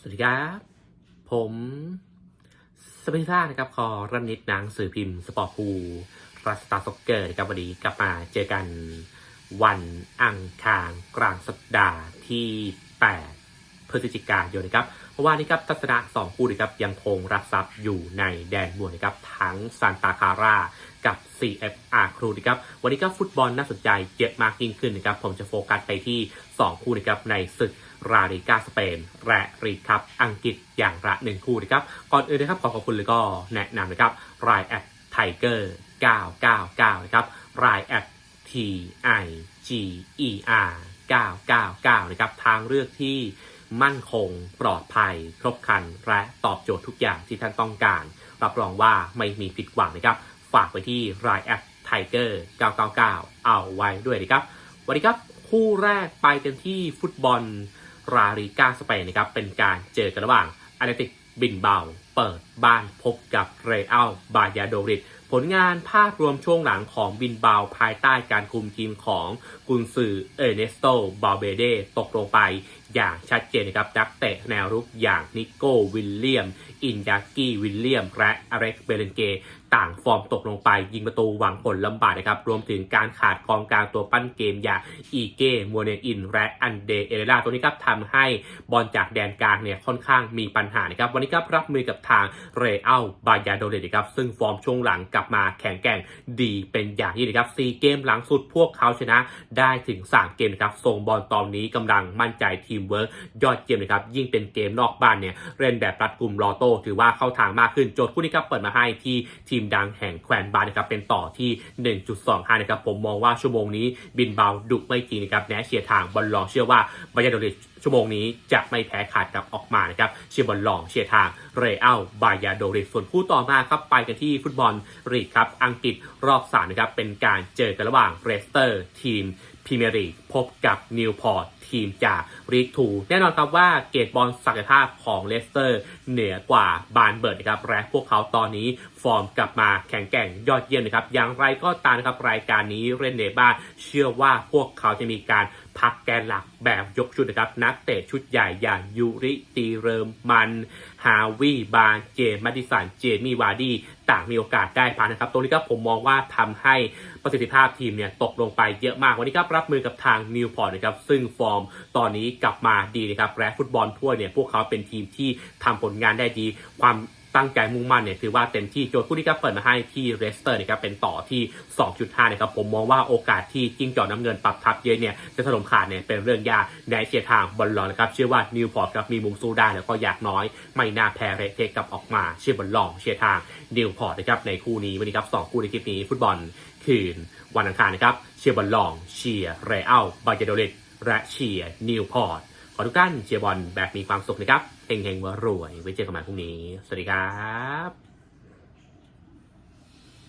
สวัสดีครับ ผมสเปนซ่านะครับคอรันนิดหนังสื่อพิมพ์สปอร์ตพูรัสตาร์ซ็อกเกอร์นะครับวันนี้กลับมาเจอกันวันอังคารกลางสัปดาห์ที่ 8 พฤศจิกายนนะครับเพราะว่านี่ครับทัศนะ2คู่นะครับยังคงรับทรัพย์อยู่ในแดนบวกนะครับทั้งซานตาคาร่ากับ CFR ครูนะครับวันนี้ก็ฟุตบอลน่าสนใจเยอะมากยิ่งขึ้นนะครับผมจะโฟกัสไปที่ 2 คู่นะครับในศึกราลิกาสเปนและรีคัพอังกฤษอย่างละหนึ่งคู่นะครับก่อนอื่นนะครับขอขอบคุณเลยก็แนะนำนะครับรายแอดไทเกอร์999นะครับรายแอด T I G E R 999นะครับทางเลือกที่ มั่นคง ปลอดภัย ครบครัน และตอบโจทย์ทุกอย่างที่ท่านต้องการ รับรองว่าไม่มีผิดหวังนะครับ ฝากไปที่รายแอปไทเกอร์999 เอาไว้ด้วยนะครับ วันนี้ครับคู่แรกไปกันที่ฟุตบอลราลิกาสเปนนะครับ เป็นการเจอกันระหว่างอาเลติกบินเบา เปิดบ้านพบกับเรอัลบายาโดริดผลงานภาพรวมช่วงหลังของบินเบาภายใต้การคุมทีมของกุนซือเอเนสโตบาเบเดตกลงไปอย่างชัดเจนนะครับนักเตะแนวรุกอย่างนิโก้วิลเลียม อินยากี้วิลเลียม และอเร็กเบเลนเก ต่างฟอร์มตกลงไป ยิงประตูหวังผลลำบากนะครับ รวมถึงการขาดกองกลางตัวปั้นเกมอย่างอีเก้มัวเนอิน และอันเดเอเรราตัวนี้ครับทำให้บอลจากแดนกลางเนี่ยค่อนข้างมีปัญหานะครับ วันนี้ครับรับมือกับทางเรอัลบายาโดเรตครับซึ่งฟอร์มช่วงหลังกลับมาแข็งแกร่งดีเป็นอย่างยิ่งนะครับ4เกมหลังสุดพวกเขาชนะได้ถึง 3 เกมนะครับส่งบอลตอนนี้กำลังมั่นใจทีมเวิร์กยอดเยี่ยมนะครับยิ่งเป็นเกมนอกบ้านเนี่ยเล่นแบบรัดกลุ่มรอโต้ถือว่าเข้าทางมากขึ้นโจทย์คู่นี้ครับเปิดมาให้ที่ทีมดังแห่งแควนบาร์นะครับเป็นต่อที่ 1.25 นะครับผมมองว่าชั่วโมงนี้บินเบาดุไม่จริงนะครับแนะเชียร์ทางบอลลองเชื่อว่าบา a าโดริดชั่วโมงนี้จะไม่แพ้ขาดกลับออกมานะครับเชียร์บอลลองเชียร์ทางเรอัลบายาโดริดส่วนคู่ต่อมาครับไปกันที่ฟุตบอลลีกครับอังกฤษรอบสามนะครับเป็นการเจอกันระหว่างเรสเตอร์ทีมพรีเมียร์ลีกพบกับนิวพอร์ตทีมจากรีกทูแน่นอนครับว่าเกตบอลศักยภาพของเลสเตอร์ เหนือกว่าบานเบิร์ดนะครับและพวกเขาตอนนี้ฟอร์มกลับมาแข็งแกร่งยอดเยี่ยมนะครับ อย่างไรก็ตามนะครับรายการนี้เรนเนบ้าเชื่อว่าพวกเขาจะมีการพักแกนหลักแบบยกชุดนะครับ นักเตะชุดใหญ่อย่างยูริตีเริมมันฮาวิบานเจมมาดิสันเจมี่วาร์ดี้ต่างมีโอกาสได้พันนะครับ ตรงนี้ก็ผมมองว่าทำให้ประสิทธิภาพทีมเนี่ยตกลงไปเยอะมากวันนี้ครับรับมือกับทางนิวพอร์ตนะครับซึ่งฟอร์มตอนนี้กลับมาดีนะครับและฟุตบอลทั่วเนี่ยพวกเขาเป็นทีมที่ทำผลงานได้ดีความ ตั้งใจมุ่งมั่นเนี่ยถือว่าเต็มที่โจทย์คู่นี้ครับเปิดมาให้ที่เรสเตอร์นะครับเป็นต่อที่ 2.5นะครับผมมองว่าโอกาสที่จิ้งจอกน้ำเงินปรับทับเยอะเนี่ยจะถล่มขาดเนี่ยเป็นเรื่องยากในเชียร์ทางบอลลอนนะครับเชื่อว่านิวพอร์ตครับมีมุมสู้ได้แล้วก็อยากน้อย ไม่น่าแพ้เรเทกลับออกมาเชียร์บอลลองเชียร์ทางนิวพอร์ตนะครับในคู่นี้วันนี้ครับสองคู่ในคลิปนี้ฟุตบอลคืน วันอังคารนะครับเชียร์บอลลองเชียร์เรอัลบาเยโดเลตและเชียร์นิวพอร์ต อทุกท่านเชียร์บอลแบบมีความสุขนะครับเฮงๆว่ารวยไว้เจอกันใหม่พรุ่งนี้ สวัสดีครับ